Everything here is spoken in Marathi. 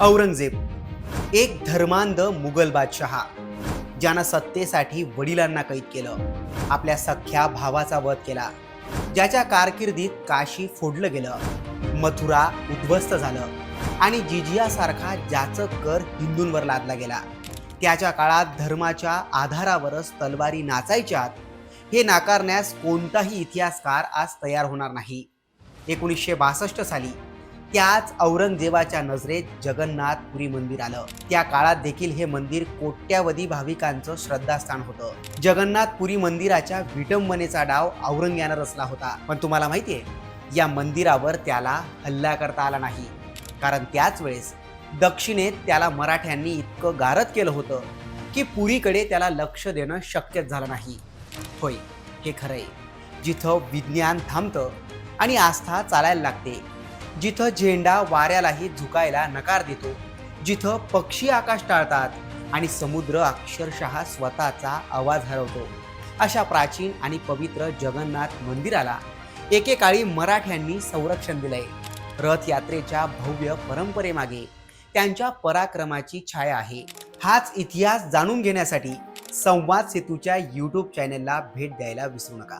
औरंगजेब एक धर्मांध मुघल बादशहा ज्यानं सत्तेसाठी वडिलांना कैद केलं. आपल्या सख्ख्या भावाचा वध केला ज्याच्या कारकिर्दीत काशी फोडलं गेलं मथुरा उद्ध्वस्त झालं आणि जिजियासारखा ज्याचं कर हिंदूंवर लादला गेला. त्याच्या काळात धर्माच्या आधारावरच तलवारी नाचायच्यात हे नाकारण्यास कोणताही इतिहासकार आज तयार होणार नाही. एकोणीसशे बासष्ट साली त्याच औरंगजेबाच्या नजरेत जगन्नाथपुरी मंदिर आलं. त्या काळात देखील हे मंदिर कोट्यावधी भाविकांचं श्रद्धास्थान होतं. जगन्नाथपुरी मंदिराच्या विटंबनेचा डाव औरंग यानं रचला होता. पण तुम्हाला माहितीये या मंदिरावर त्याला हल्ला करता आला नाही. कारण त्याच वेळेस दक्षिणेत त्याला मराठ्यांनी इतकं गारद केलं होतं की पुरीकडे त्याला लक्ष देणं शक्यच झालं नाही. होय हे खरंय. जिथं विज्ञान थांबतं आणि आस्था चालायला लागते जिथं झेंडा वाऱ्यालाही झुकायला नकार देतो जिथं पक्षी आकाश टाळतात आणि समुद्र अक्षरशः स्वतःचा आवाज हरवतो. अशा प्राचीन आणि पवित्र जगन्नाथ मंदिराला एकेकाळी मराठ्यांनी संरक्षण दिलंय. रथयात्रेच्या भव्य परंपरेमागे त्यांच्या पराक्रमाची छाया आहे. हाच इतिहास जाणून घेण्यासाठी संवाद सेतूच्या यूट्यूब चॅनेलला भेट द्यायला विसरू नका.